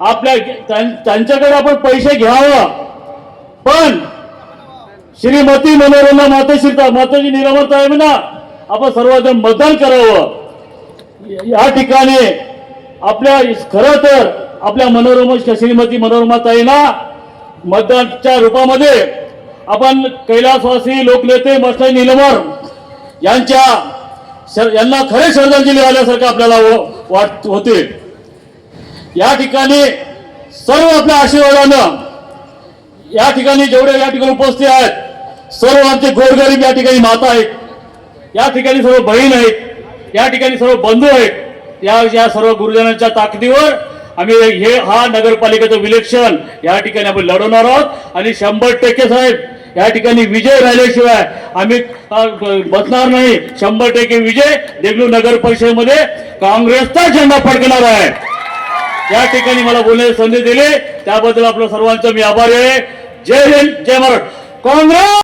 आपल्या त्यां- त्यांच्याकडे आपण पैसे घ्यावं. पण श्रीमती मनोरमा मातेश्री माताजी निरामत आहे ना आपण सर्वजण मतदान करावं. या ठिकाणी आपल्या खरं तर आपल्या मनोरमा श्रीमती मनोरमा ताईना मतदानच्या रूपामध्ये आपण कैलासवासी लोकनेते मस्ताई निलमर यांच्या यांना खरे श्रद्धांजली आल्यासारखं आपल्याला वाट होते. या ठिकाणी सर्व आपल्या आशीर्वादानं या ठिकाणी जेवढे या ठिकाणी उपस्थित आहेत सर्व आमचे गोरगरीब या ठिकाणी माता आहेत या ठिकाणी सर्व बहीण आहेत या ठिकाणी सर्व बंधू आहेत या या सर्व गुरुजनांच्या ताकदीवर आम्ही हे हा नगरपालिकेचं विलेक्षण या ठिकाणी आपण लढवणार आहोत. आणि शंभर टक्के साहेब या ठिकाणी विजय राहिल्याशिवाय आम्ही बसणार नाही. शंभर टक्के विजय देगलूर नगर परिषदेमध्ये काँग्रेसचा झेंडा फडकणार आहे. या ठिकाणी मला बोलण्याची संधी दिली. त्याबद्दल आपलं सर्वांचं मी आभारी आहे. जय हिंद जय महाराष्ट्र काँग्रेस!